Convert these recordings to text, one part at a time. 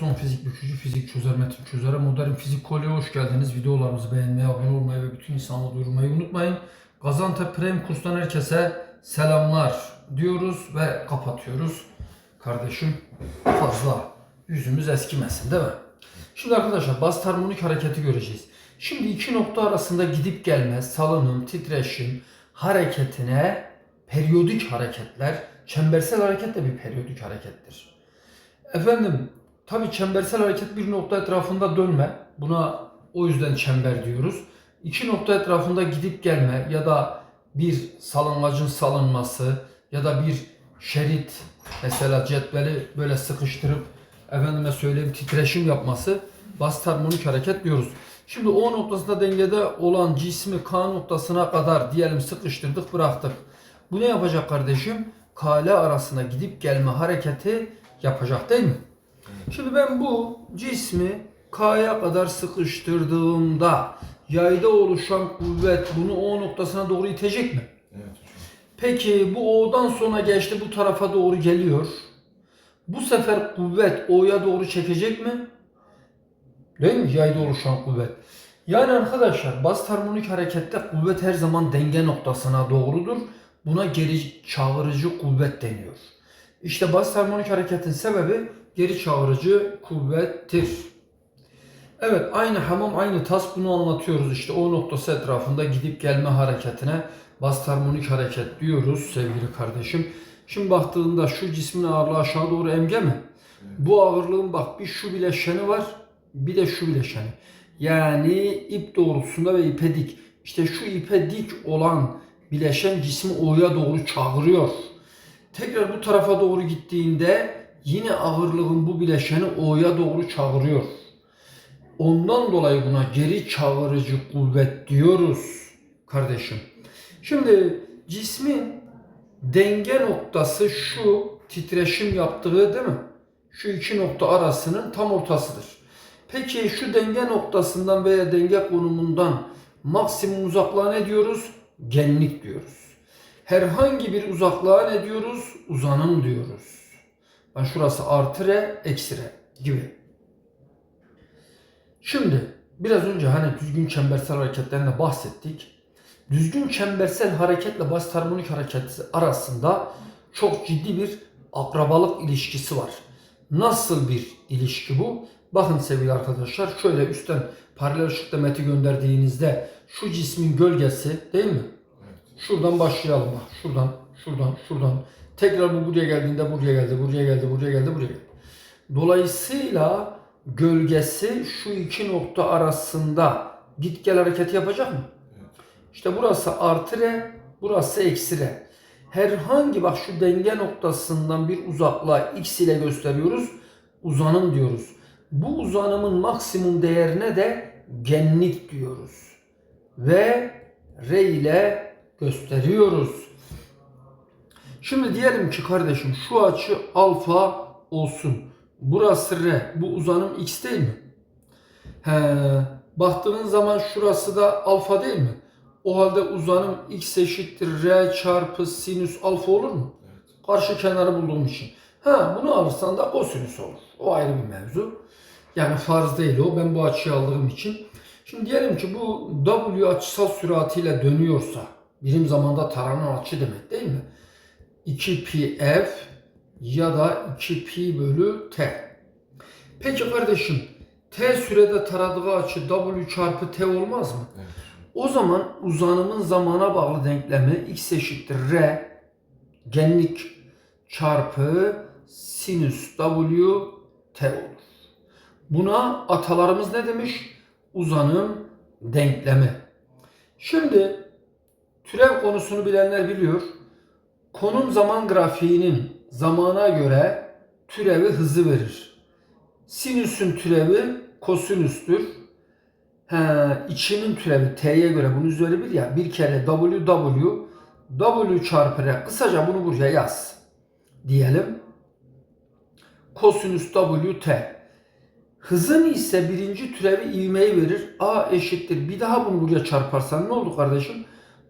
son fizik bükücü, fizik çözer, metin çözere, modern fizik kolye hoş geldiniz. Videolarımızı beğenmeyi, abone olmayı ve bütün insanlığı duyurmayı unutmayın. Gaziantep Prem kurstan herkese selamlar diyoruz ve kapatıyoruz. Kardeşim fazla yüzümüz eskimesin değil mi? Şimdi arkadaşlar bas harmonik hareketi göreceğiz. Şimdi iki nokta arasında gidip gelme, salınım, titreşim hareketine periyodik hareketler, çembersel hareket de bir periyodik harekettir. Efendim tabi çembersel hareket bir nokta etrafında dönme. Buna o yüzden çember diyoruz. İki nokta etrafında gidip gelme ya da bir salınmacın salınması ya da bir şerit mesela cetveli böyle sıkıştırıp efendime söyleyeyim titreşim yapması basit harmonik hareket diyoruz. Şimdi O noktasında dengede olan cismi K noktasına kadar diyelim sıkıştırdık bıraktık. Bu ne yapacak kardeşim? K ile arasına gidip gelme hareketi yapacak değil mi? Şimdi ben bu cismi K'ya kadar sıkıştırdığımda yayda oluşan kuvvet bunu O noktasına doğru itecek mi? Evet. Peki bu O'dan sonra geçti bu tarafa doğru geliyor. Bu sefer kuvvet O'ya doğru çekecek mi? Değil mi? Yayda oluşan kuvvet. Yani arkadaşlar basit harmonik harekette kuvvet her zaman denge noktasına doğrudur. Buna geri çağırıcı kuvvet deniyor. İşte basit harmonik hareketin sebebi geri çağırıcı kuvvettir. Evet aynı hamam aynı tas bunu anlatıyoruz işte o noktası etrafında gidip gelme hareketine basit harmonik hareket diyoruz sevgili kardeşim. Şimdi baktığında şu cismin ağırlığı aşağı doğru emge mi? Bu ağırlığın bak bir şu bileşeni var bir de şu bileşeni. Yani ip doğrultusunda ve ipe dik. İşte şu ipe dik olan bileşen cismi O'ya doğru çağırıyor. Tekrar bu tarafa doğru gittiğinde yine ağırlığın bu bileşeni O'ya doğru çağırıyor. Ondan dolayı buna geri çağırıcı kuvvet diyoruz kardeşim. Şimdi cismin denge noktası şu titreşim yaptığı değil mi? Şu iki nokta arasının tam ortasıdır. Peki şu denge noktasından veya denge konumundan maksimum uzaklığa ne diyoruz? Genlik diyoruz. Herhangi bir uzaklığa ne diyoruz? Uzanım diyoruz. Ben şurası artı re, eksi re gibi. Şimdi biraz önce hani düzgün çembersel hareketlerinden bahsettik. Düzgün çembersel hareketle basit harmonik hareket arasında çok ciddi bir akrabalık ilişkisi var. Nasıl bir ilişki bu? Bakın sevgili arkadaşlar şöyle üstten paralel ışıkta meti gönderdiğinizde şu cismin gölgesi değil mi? Şuradan başlayalım. Şuradan, şuradan, şuradan. Tekrar bu buraya geldiğinde buraya geldi, buraya geldi, buraya geldi, buraya geldi. Dolayısıyla gölgesi şu iki nokta arasında git gel hareketi yapacak mı? İşte burası artı burası eksi re. Herhangi bak şu denge noktasından bir uzaklığa x ile gösteriyoruz. Uzanım diyoruz. Bu uzanımın maksimum değerine de genlik diyoruz. Ve re ile gösteriyoruz. Şimdi diyelim ki kardeşim şu açı alfa olsun. Burası r. Bu uzanım x değil mi? He, baktığın zaman şurası da alfa değil mi? O halde uzanım x eşittir r çarpı sinüs alfa olur mu? Karşı kenarı bulduğum için. Ha bunu alırsan da kosinüs olur. O ayrı bir mevzu. Yani farz değil o. Ben bu açıyı aldığım için. Şimdi diyelim ki bu W açısal süratiyle dönüyorsa birim zamanda taranan açı demek değil mi? 2 pi f ya da 2 pi bölü t. Peki kardeşim t sürede taradığı açı W çarpı t olmaz mı? Evet. O zaman uzanımın zamana bağlı denklemi x eşittir r genlik çarpı sinüs w t olur. Buna atalarımız ne demiş? Uzanım denklemi. Şimdi türev konusunu bilenler biliyor. Konum zaman grafiğinin zamana göre türevi hızı verir. Sinüsün türevi kosinüstür. He, içinin türevi t'ye göre bunun üzeri bir ya bir kere w w w çarpı r kısaca bunu buraya yaz diyelim. Kosinüs w t. Hızın ise birinci türevi ivmeyi verir. A eşittir. Bir daha bunu buraya çarparsan ne oldu kardeşim?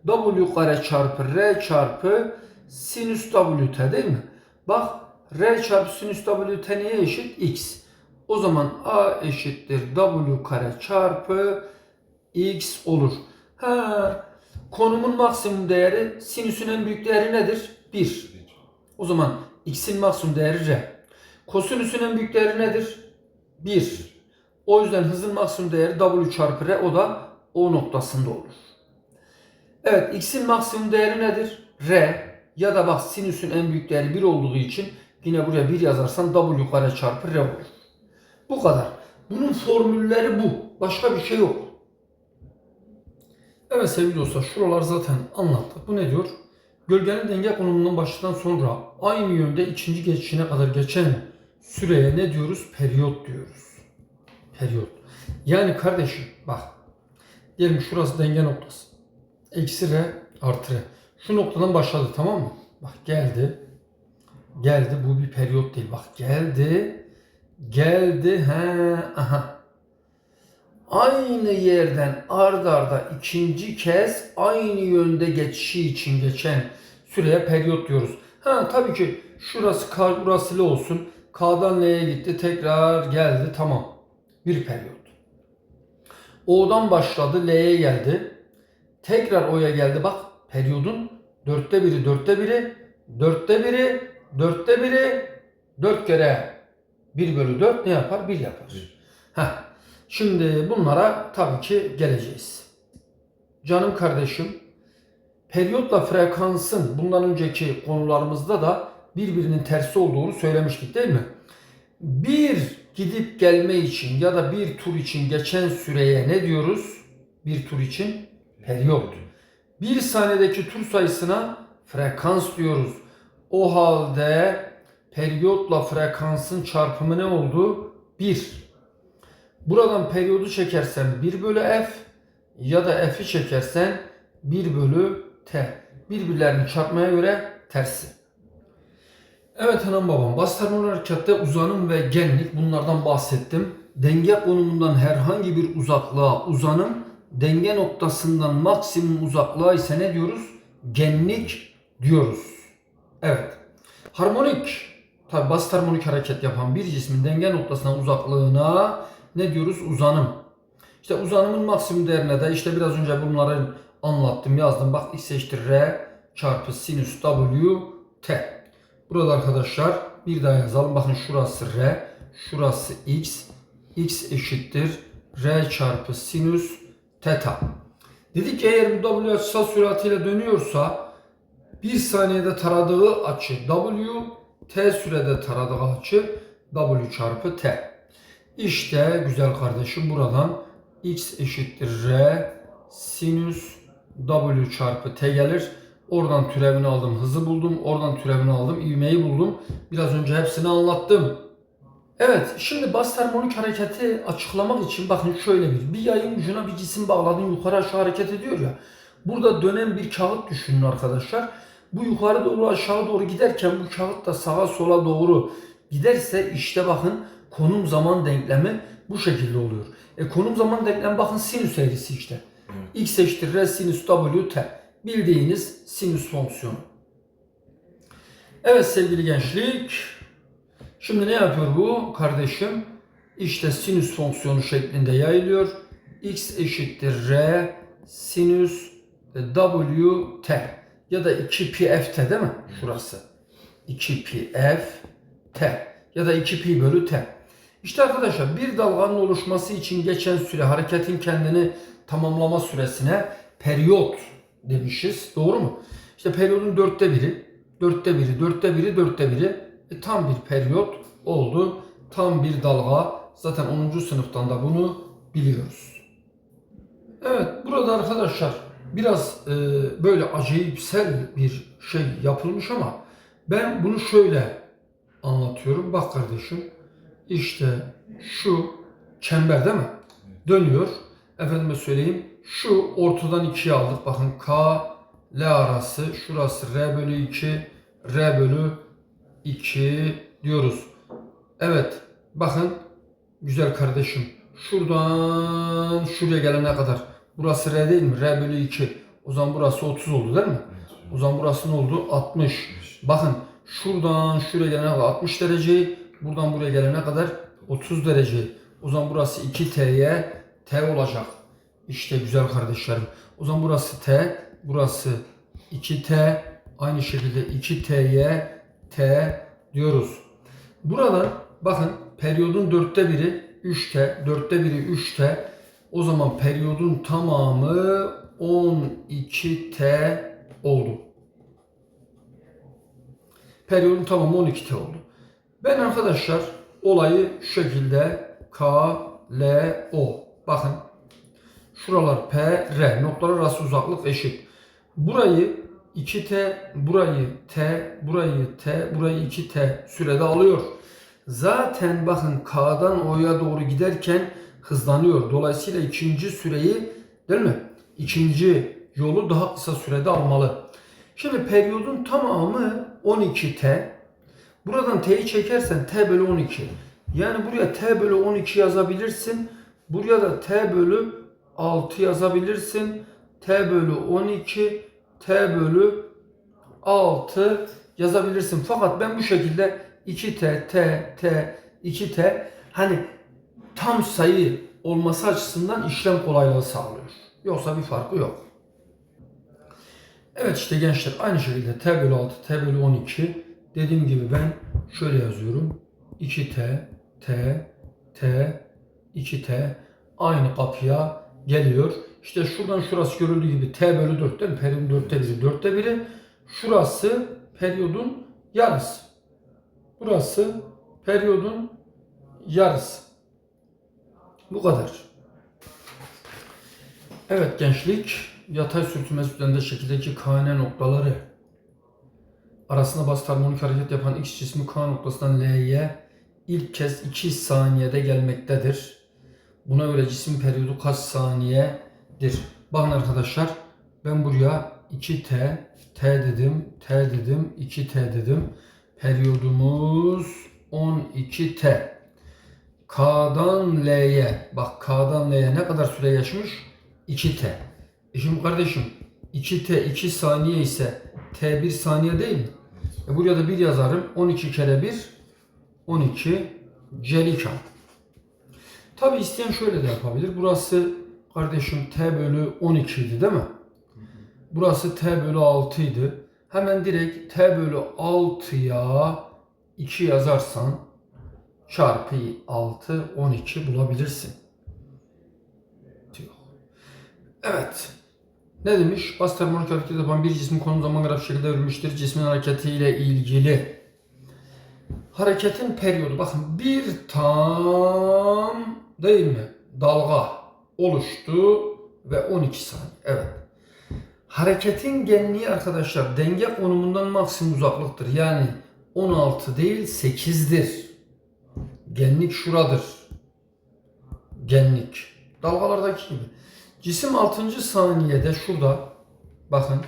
W kare çarpı R çarpı sinüs WT değil mi? Bak R çarpı sinüs WT neye eşit? X. O zaman A eşittir W kare çarpı X olur. Ha, konumun maksimum değeri sinüsün en büyük değeri nedir? 1. O zaman X'in maksimum değeri R. Kosinüsün en büyük değeri nedir? 1. O yüzden hızın maksimum değeri W çarpı R o da O noktasında olur. Evet X'in maksimum değeri nedir? R ya da bak sinüsün en büyük değeri 1 olduğu için yine buraya 1 yazarsan W kare çarpı R olur. Bu kadar. Bunun formülleri bu. Başka bir şey yok. Evet sevgili dostlar şuralar zaten anlattık. Bu ne diyor? Gölgenin denge konumundan başladıktan sonra aynı yönde ikinci geçişine kadar geçen süreye ne diyoruz? Periyot diyoruz. Periyot. Yani kardeşim bak. Diyelim şurası denge noktası. Eksi R artı R. Şu noktadan başladı tamam mı? Bak geldi. Geldi bu bir periyot değil. Bak geldi. Geldi. He. Aha. Aynı yerden ard arda ikinci kez aynı yönde geçişi için geçen süreye periyot diyoruz. Ha tabii ki şurası K burası L olsun. K'dan L'ye gitti tekrar geldi tamam. Bir periyot. O'dan başladı L'ye geldi. Tekrar O'ya geldi bak periyodun dörtte biri dörtte biri dörtte biri dörtte biri dört kere 1 bölü 4 ne yapar? 1 yapar. Heh. Şimdi bunlara tabii ki geleceğiz. Canım kardeşim, periyotla frekansın bundan önceki konularımızda da birbirinin tersi olduğunu söylemiştik değil mi? Bir gidip gelme için ya da bir tur için geçen süreye ne diyoruz? Bir tur için periyot. Bir saniyedeki tur sayısına frekans diyoruz. O halde periyotla frekansın çarpımı ne oldu? 1. Buradan periyodu çekersen 1 bölü f ya da f'i çekersen 1 bölü t. Birbirlerini çarpmaya göre tersi. Evet hanım babam harmonik harekatte uzanım ve genlik bunlardan bahsettim. Denge konumundan herhangi bir uzaklığa uzanım, denge noktasından maksimum uzaklığa ise ne diyoruz? Genlik diyoruz. Evet. Harmonik, tabi basit harmonik hareket yapan bir cismin denge noktasından uzaklığına ne diyoruz? Uzanım. İşte uzanımın maksimum değerine de işte biraz önce bunları anlattım, yazdım. Bak x eşittir r çarpı sinüs w t. Burada arkadaşlar bir daha yazalım. Bakın şurası r, şurası x. x eşittir r çarpı sinüs teta. Dedik ki eğer bu w açısal süratiyle dönüyorsa bir saniyede taradığı açı w, t sürede taradığı açı w çarpı t. İşte güzel kardeşim buradan x eşittir r sinüs w çarpı t gelir. Oradan türevini aldım, hızı buldum. Oradan türevini aldım, ivmeyi buldum. Biraz önce hepsini anlattım. Evet, şimdi bas harmonik hareketi açıklamak için bakın şöyle bir, bir yayın ucuna bir cisim bağladın yukarı aşağı hareket ediyor ya. Burada dönen bir kağıt düşünün arkadaşlar. Bu yukarı doğru aşağı doğru giderken bu kağıt da sağa sola doğru giderse işte bakın konum zaman denklemi bu şekilde oluyor. E konum zaman denklemi bakın sinüs eğrisi işte. X eşittir R sinüs W T. Bildiğiniz sinüs fonksiyonu. Evet sevgili gençlik. Şimdi ne yapıyor bu kardeşim? İşte sinüs fonksiyonu şeklinde yayılıyor. X eşittir R sinüs W T. Ya da 2 pi f t değil mi? Şurası. 2 pi f t. Ya da 2 pi bölü t. İşte arkadaşlar bir dalganın oluşması için geçen süre hareketin kendini tamamlama süresine periyot demişiz. Doğru mu? İşte periyodun dörtte biri, dörtte biri, dörtte biri, dörtte biri e, tam bir periyot oldu. Tam bir dalga. Zaten 10. sınıftan da bunu biliyoruz. Evet burada arkadaşlar biraz e, böyle acayipsel bir şey yapılmış ama ben bunu şöyle anlatıyorum. Bak kardeşim işte şu çember değil mi? Dönüyor. Efendime söyleyeyim şu ortadan ikiye aldık. Bakın K L arası şurası R bölü 2 R bölü 2 diyoruz. Evet bakın güzel kardeşim şuradan şuraya gelene kadar burası R değil mi? R bölü 2 o zaman burası 30 oldu değil mi? O zaman burası ne oldu? 60. Bakın şuradan şuraya gelene kadar 60 dereceyi buradan buraya gelene kadar 30 derece. O zaman burası 2t'ye t olacak. İşte güzel kardeşlerim. O zaman burası t, burası 2t. Aynı şekilde 2t'ye t diyoruz. Buradan bakın periyodun dörtte biri 3t, dörtte biri 3t. O zaman periyodun tamamı 12t oldu. Periyodun tamamı 12t oldu. Ben arkadaşlar olayı şu şekilde K, L, O. Bakın şuralar P, R. Noktalar arası uzaklık eşit. Burayı 2T, burayı T, burayı T, burayı 2T sürede alıyor. Zaten bakın K'dan O'ya doğru giderken hızlanıyor. Dolayısıyla ikinci süreyi değil mi? İkinci yolu daha kısa sürede almalı. Şimdi periyodun tamamı 12T. Buradan T'yi çekersen T bölü 12. Yani buraya T bölü 12 yazabilirsin. Buraya da T bölü 6 yazabilirsin. T bölü 12, T bölü 6 yazabilirsin. Fakat ben bu şekilde 2T, T, T, 2T hani tam sayı olması açısından işlem kolaylığı sağlıyor. Yoksa bir farkı yok. Evet işte gençler aynı şekilde T bölü 6, T bölü 12 dediğim gibi ben şöyle yazıyorum. 2T, T, T, 2T aynı kapıya geliyor. İşte şuradan şurası görüldüğü gibi T bölü 4 değil mi? Periyodun 4'te biri, 4'te biri. Şurası periyodun yarısı. Burası periyodun yarısı. Bu kadar. Evet gençlik, yatay sürtünmesi üzerinde şekildeki KN noktaları arasında basit harmonik hareket yapan X cismi K noktasından L'ye ilk kez 2 saniyede gelmektedir. Buna göre cisim periyodu kaç saniyedir? Bakın arkadaşlar ben buraya 2T, T dedim, T dedim, 2T dedim. Periyodumuz 12T. K'dan L'ye, bak K'dan L'ye ne kadar süre geçmiş? 2T. E şimdi kardeşim 2T 2 saniye ise T 1 saniye değil mi? E buraya da 1 yazarım. 12 kere 1 12 celika. Tabi isteyen şöyle de yapabilir. Burası kardeşim T bölü 12 idi değil mi? Burası T bölü 6 idi. Hemen direkt T bölü 6'ya 2 yazarsan çarpı 6 12 bulabilirsin. Evet. Ne demiş? Basit harmonik hareket yapan bir cismin konu zaman grafik şekilde verilmiştir. Cismin hareketiyle ilgili. Hareketin periyodu. Bakın bir tam değil mi? Dalga oluştu ve 12 saniye. Evet. Hareketin genliği arkadaşlar denge konumundan maksimum uzaklıktır. Yani 16 değil 8'dir. Genlik şuradır. Genlik. Dalgalardaki gibi. Cisim 6. saniyede şurada bakın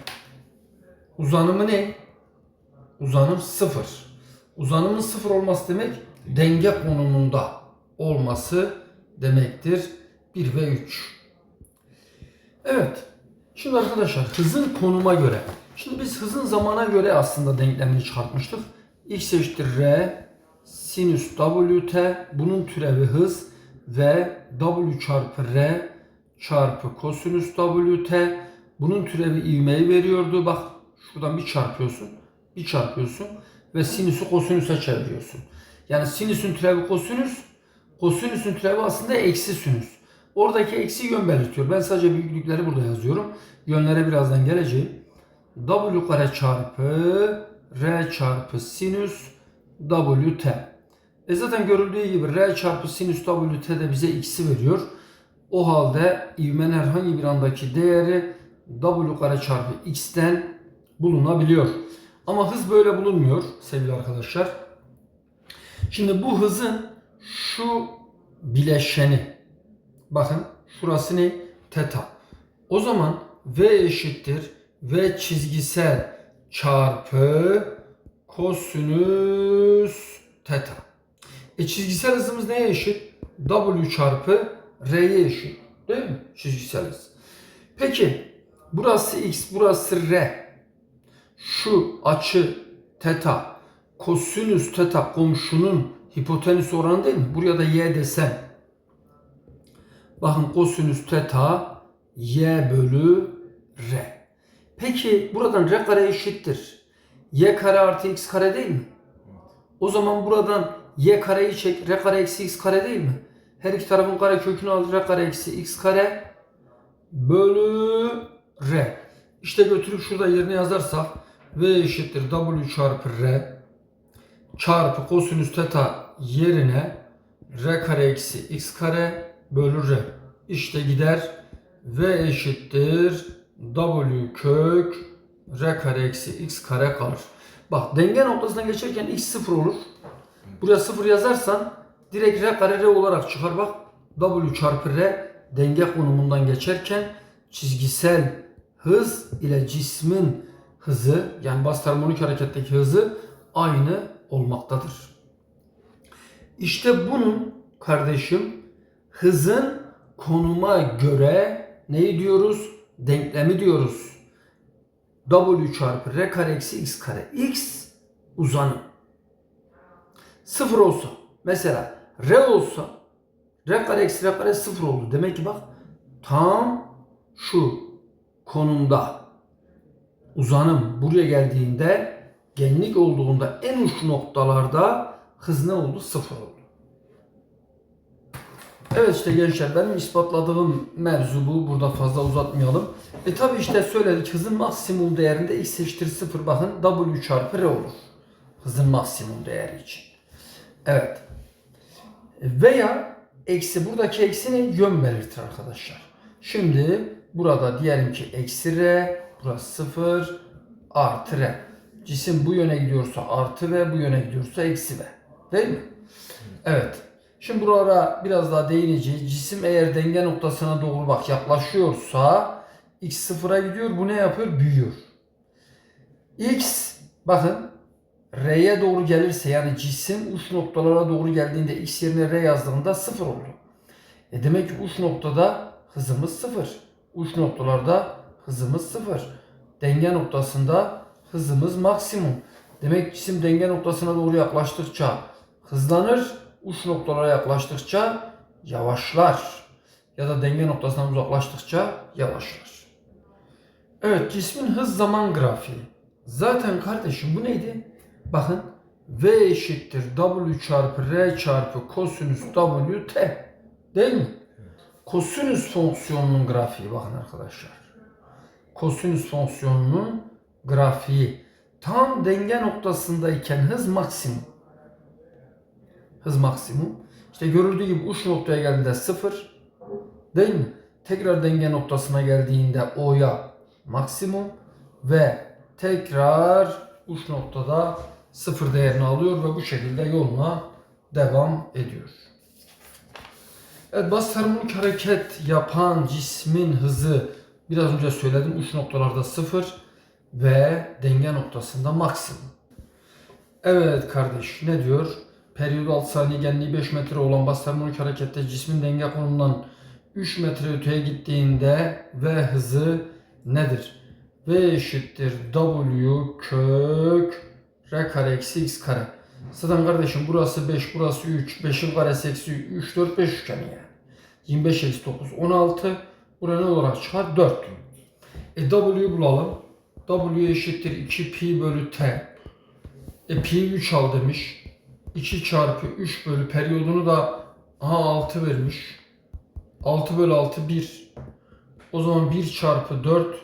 uzanımı ne? Uzanım 0. Uzanımın 0 olması demek denge konumunda olması demektir. 1 ve 3. Evet. Şimdi arkadaşlar hızın konuma göre. Şimdi biz hızın zamana göre aslında denklemini çıkartmıştık. X eşittir R sinüs WT bunun türevi hız ve W çarpı R çarpı kosinüs WT bunun türevi ivmeyi veriyordu. Bak şuradan bir çarpıyorsun. Bir çarpıyorsun ve sinüsü kosinüse çeviriyorsun. Yani sinüsün türevi kosinüs, kosinüsün türevi aslında eksi sinüs. Oradaki eksi yön belirtiyor. Ben sadece büyüklükleri burada yazıyorum. Yönlere birazdan geleceğim. W kare çarpı R çarpı sinüs WT. E zaten görüldüğü gibi R çarpı sinüs WT de bize x'i veriyor. O halde ivmenin herhangi bir andaki değeri W kare çarpı x'ten bulunabiliyor. Ama hız böyle bulunmuyor sevgili arkadaşlar. Şimdi bu hızın şu bileşeni bakın şurası ne? Teta. O zaman V eşittir V çizgisel çarpı kosinüs teta. E çizgisel hızımız neye eşit? W çarpı R'ye eşit. Değil mi? Çizgisel hız. Peki burası X, burası R. Şu açı teta, kosinüs teta komşunun hipotenüs oranı değil mi? Buraya da y desem. Bakın kosinüs teta y bölü r. Peki buradan r kare eşittir. y kare artı x kare değil mi? O zaman buradan y kareyi çek. r kare eksi x kare değil mi? Her iki tarafın kare kökünü al. r kare eksi x kare bölü r. İşte götürüp şurada yerine yazarsak v eşittir w çarpı r çarpı kosinüs teta yerine r kare eksi x kare bölü r. İşte gider v eşittir w kök r kare eksi x kare kalır. Bak denge noktasından geçerken x sıfır olur. Buraya sıfır yazarsan direkt r kare r olarak çıkar bak. w çarpı r denge konumundan geçerken çizgisel hız ile cismin hızı yani bas harmonik hareketteki hızı aynı olmaktadır. İşte bunun kardeşim hızın konuma göre neyi diyoruz? Denklemi diyoruz. W çarpı R kare eksi X kare. X uzanım. Sıfır olsa mesela R olsa R kare eksi R kare sıfır oldu. Demek ki bak tam şu konumda uzanım buraya geldiğinde genlik olduğunda en uç noktalarda hız ne oldu? Sıfır oldu. Evet işte gençler benim ispatladığım mevzu bu. Burada fazla uzatmayalım. E tabi işte söyledik hızın maksimum değerinde x eşittir 0 bakın w çarpı r olur. Hızın maksimum değeri için. Evet. Veya eksi buradaki eksi? Yön belirtir arkadaşlar. Şimdi burada diyelim ki eksi r burası 0 artı r. Cisim bu yöne gidiyorsa artı v bu yöne gidiyorsa eksi v. Değil mi? Evet. Şimdi buralara biraz daha değineceğiz. Cisim eğer denge noktasına doğru bak yaklaşıyorsa x sıfıra gidiyor. Bu ne yapıyor? Büyüyor. x bakın r'ye doğru gelirse yani cisim uç noktalara doğru geldiğinde x yerine r yazdığında sıfır oldu. E demek ki uç noktada hızımız sıfır. Uç noktalarda hızımız sıfır. Denge noktasında hızımız maksimum. Demek cisim denge noktasına doğru yaklaştıkça hızlanır uç noktalara yaklaştıkça yavaşlar. Ya da denge noktasından uzaklaştıkça yavaşlar. Evet cismin hız zaman grafiği. Zaten kardeşim bu neydi? Bakın V eşittir W çarpı R çarpı kosinüs W T. Değil mi? Kosinüs fonksiyonunun grafiği bakın arkadaşlar. Kosinüs fonksiyonunun grafiği. Tam denge noktasındayken hız maksimum hız maksimum. İşte görüldüğü gibi uç noktaya geldiğinde sıfır değil mi? Tekrar denge noktasına geldiğinde O'ya maksimum ve tekrar uç noktada sıfır değerini alıyor ve bu şekilde yoluna devam ediyor. Evet bas harmonik hareket yapan cismin hızı biraz önce söyledim uç noktalarda sıfır ve denge noktasında maksimum. Evet kardeş ne diyor? Periyodu 6 saniye genliği 5 metre olan bas harmonik harekette cismin denge konumundan 3 metre öteye gittiğinde V hızı nedir? V eşittir W kök R kare eksi X kare. Zaten kardeşim burası 5, burası 3. 5'in karesi eksi 3, 4, 5 üçgeni yani. 25 eksi 9, 16. Buraya ne olarak çıkar? 4. E W'yu bulalım. W eşittir 2 pi bölü T. E pi 3 al demiş. 2 çarpı 3 bölü periyodunu da aha 6 vermiş. 6 bölü 6 1. O zaman 1 çarpı 4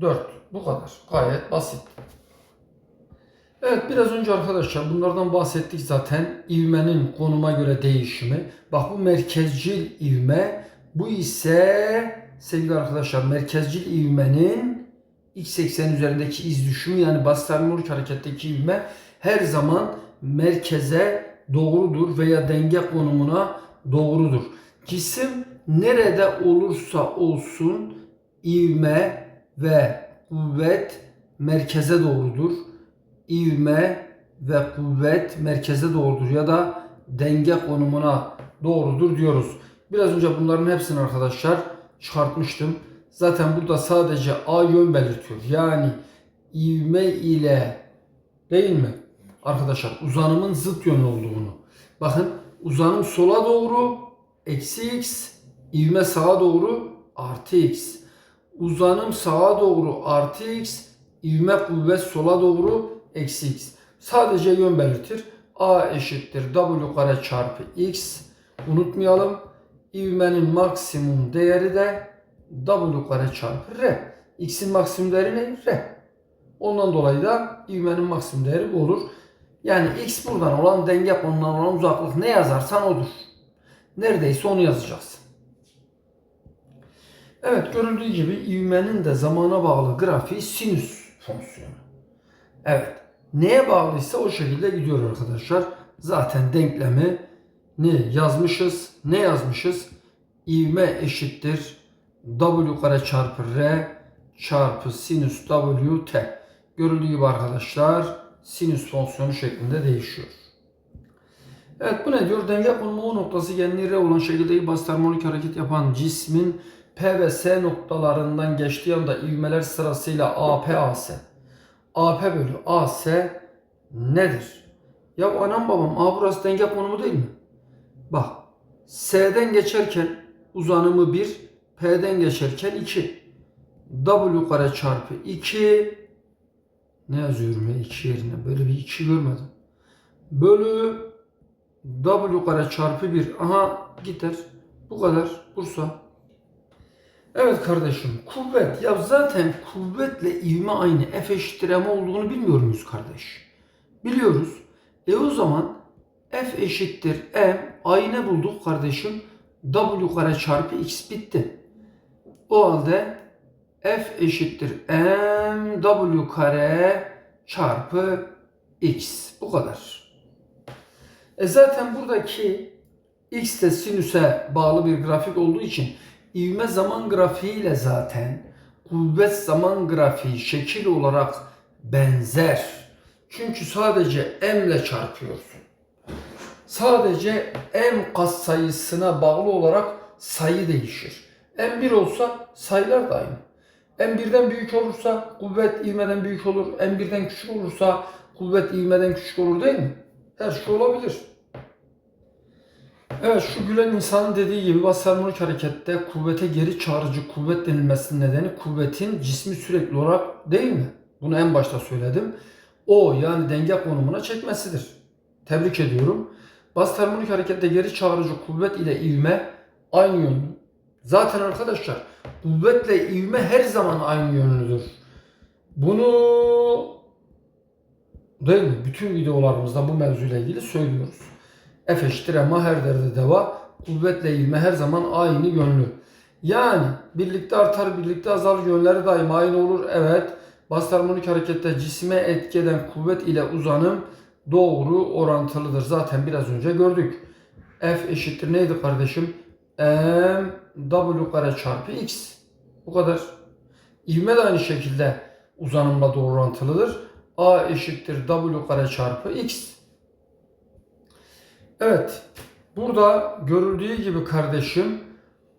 4. Bu kadar. Gayet basit. Evet biraz önce arkadaşlar bunlardan bahsettik zaten. İvmenin konuma göre değişimi. Bak bu merkezcil ivme. Bu ise sevgili arkadaşlar merkezcil ivmenin x eksen üzerindeki iz düşümü yani basit harmonik hareketteki ivme her zaman merkeze doğrudur veya denge konumuna doğrudur. Cisim nerede olursa olsun ivme ve kuvvet merkeze doğrudur. İvme ve kuvvet merkeze doğrudur ya da denge konumuna doğrudur diyoruz. Biraz önce bunların hepsini arkadaşlar çıkartmıştım. Zaten burada sadece A yön belirtiyor. Yani ivme ile değil mi? Arkadaşlar uzanımın zıt yönlü olduğunu Bakın uzanım sola doğru eksi x, ivme sağa doğru artı x. Uzanım sağa doğru artı x, ivme kuvvet sola doğru eksi x. Sadece yön belirtir. A eşittir W kare çarpı x. Unutmayalım. İvmenin maksimum değeri de W kare çarpı R. X'in maksimum değeri ne? R. Ondan dolayı da ivmenin maksimum değeri bu olur. Yani x buradan olan denge konulan olan uzaklık ne yazarsan odur. Neredeyse onu yazacaksın. Evet görüldüğü gibi ivmenin de zamana bağlı grafiği sinüs fonksiyonu. Evet. Neye bağlıysa o şekilde gidiyor arkadaşlar. Zaten denklemi ne yazmışız? Ne yazmışız? İvme eşittir W kare çarpı R çarpı sinüs W T. Görüldüğü gibi arkadaşlar sinüs fonksiyonu şeklinde değişiyor. Evet bu ne diyor? Denge konumu noktası genliği R olan şekilde basit harmonik hareket yapan cismin P ve S noktalarından geçtiği anda ivmeler sırasıyla AP AS. AP bölü AS nedir? Ya anam babam A burası denge konumu değil mi? Bak S'den geçerken uzanımı 1, P'den geçerken 2. W kare çarpı 2 ne yazıyorum ya 2 yerine? Böyle bir 2 görmedim. Bölü W kare çarpı 1. Aha gider. Bu kadar. Bursa. Evet kardeşim kuvvet. Ya zaten kuvvetle ivme aynı. F eşittir M olduğunu bilmiyor muyuz kardeş? Biliyoruz. E o zaman F eşittir M. A'yı ne bulduk kardeşim? W kare çarpı X bitti. O halde F eşittir M W kare çarpı X. Bu kadar. E zaten buradaki X de sinüse bağlı bir grafik olduğu için ivme zaman grafiğiyle zaten kuvvet zaman grafiği şekil olarak benzer. Çünkü sadece m ile çarpıyorsun. Sadece m katsayısına bağlı olarak sayı değişir. m1 olsa sayılar da aynı. M1'den büyük olursa kuvvet ivmeden büyük olur. m1'den küçük olursa kuvvet ivmeden küçük olur değil mi? Her şey olabilir. Evet şu gülen insanın dediği gibi harmonik harekette kuvvete geri çağırıcı kuvvet denilmesinin nedeni kuvvetin cismi sürekli olarak değil mi? Bunu en başta söyledim. O yani denge konumuna çekmesidir. Tebrik ediyorum. Basit harmonik harekette geri çağırıcı kuvvet ile ivme aynı yönlü. Zaten arkadaşlar kuvvetle ivme her zaman aynı yönlüdür. Bunu değil mi? Bütün videolarımızda bu mevzuyla ilgili söylüyoruz. F eşittir ama her derde deva. Kuvvetle ivme her zaman aynı yönlü. Yani birlikte artar, birlikte azalır yönleri daima aynı olur. Evet. Harmonik harekette cisme etki eden kuvvet ile uzanım doğru orantılıdır. Zaten biraz önce gördük. F eşittir neydi kardeşim? M W kare çarpı X. Bu kadar. İvme de aynı şekilde uzanımla doğru orantılıdır. A eşittir W kare çarpı X. Evet. Burada görüldüğü gibi kardeşim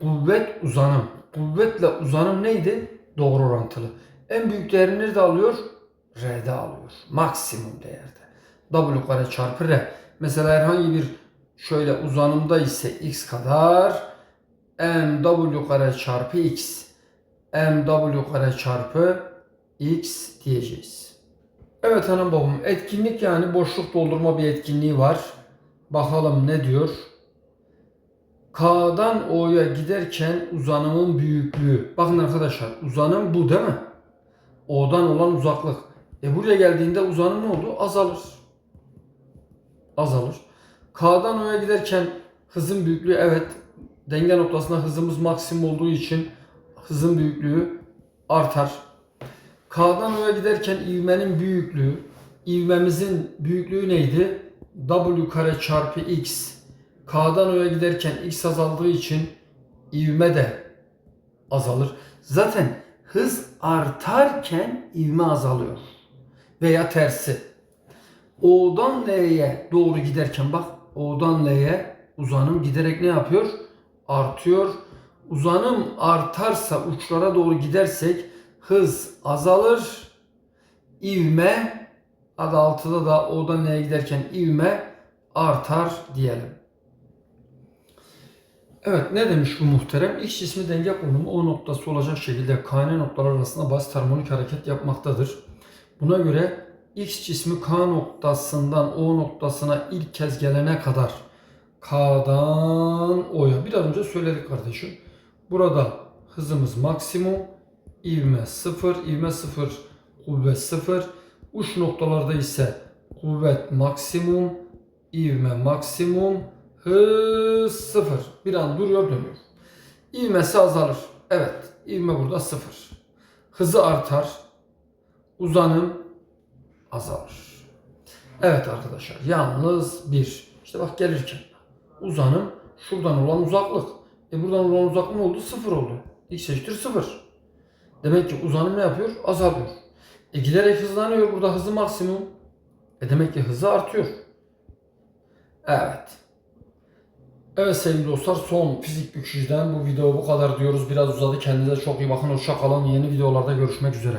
kuvvet uzanım. Kuvvetle uzanım neydi? Doğru orantılı. En büyük değerini nerede alıyor? R'de alıyor. Maksimum değerde. W kare çarpı R. Mesela herhangi bir şöyle uzanımda ise x kadar mw kare çarpı x mw kare çarpı x diyeceğiz. Evet hanım babam etkinlik yani boşluk doldurma bir etkinliği var. Bakalım ne diyor? K'dan O'ya giderken uzanımın büyüklüğü. Bakın arkadaşlar uzanım bu değil mi? O'dan olan uzaklık. E buraya geldiğinde uzanım ne oldu? Azalır. Azalır. K'dan O'ya giderken hızın büyüklüğü evet denge noktasında hızımız maksimum olduğu için hızın büyüklüğü artar. K'dan O'ya giderken ivmenin büyüklüğü, ivmemizin büyüklüğü neydi? W kare çarpı X. K'dan O'ya giderken X azaldığı için ivme de azalır. Zaten hız artarken ivme azalıyor. Veya tersi. O'dan L'ye doğru giderken bak O'dan L'ye uzanım giderek ne yapıyor? Artıyor. Uzanım artarsa uçlara doğru gidersek hız azalır. İvme adı altıda da O'dan L'ye giderken ivme artar diyelim. Evet ne demiş bu muhterem? X cismi denge konumu O noktası olacak şekilde KN noktalar arasında basit harmonik hareket yapmaktadır. Buna göre X cismi K noktasından O noktasına ilk kez gelene kadar K'dan O'ya biraz önce söyledik kardeşim. Burada hızımız maksimum, ivme 0, ivme 0, kuvvet 0. Uç noktalarda ise kuvvet maksimum, ivme maksimum, hız 0. Bir an duruyor dönüyor. İvmesi azalır. Evet, ivme burada 0. Hızı artar, uzanım azalır. Evet arkadaşlar, yalnız bir. İşte bak gelirken uzanım şuradan olan uzaklık. E buradan olan uzaklık ne oldu? Sıfır oldu. X eşittir sıfır. Demek ki uzanım ne yapıyor? Azalıyor. E giderek hızlanıyor. Burada hızı maksimum. E demek ki hızı artıyor. Evet. Evet sevgili dostlar son fizik bükücüden bu video bu kadar diyoruz. Biraz uzadı. Kendinize çok iyi bakın. Hoşça kalın. Yeni videolarda görüşmek üzere.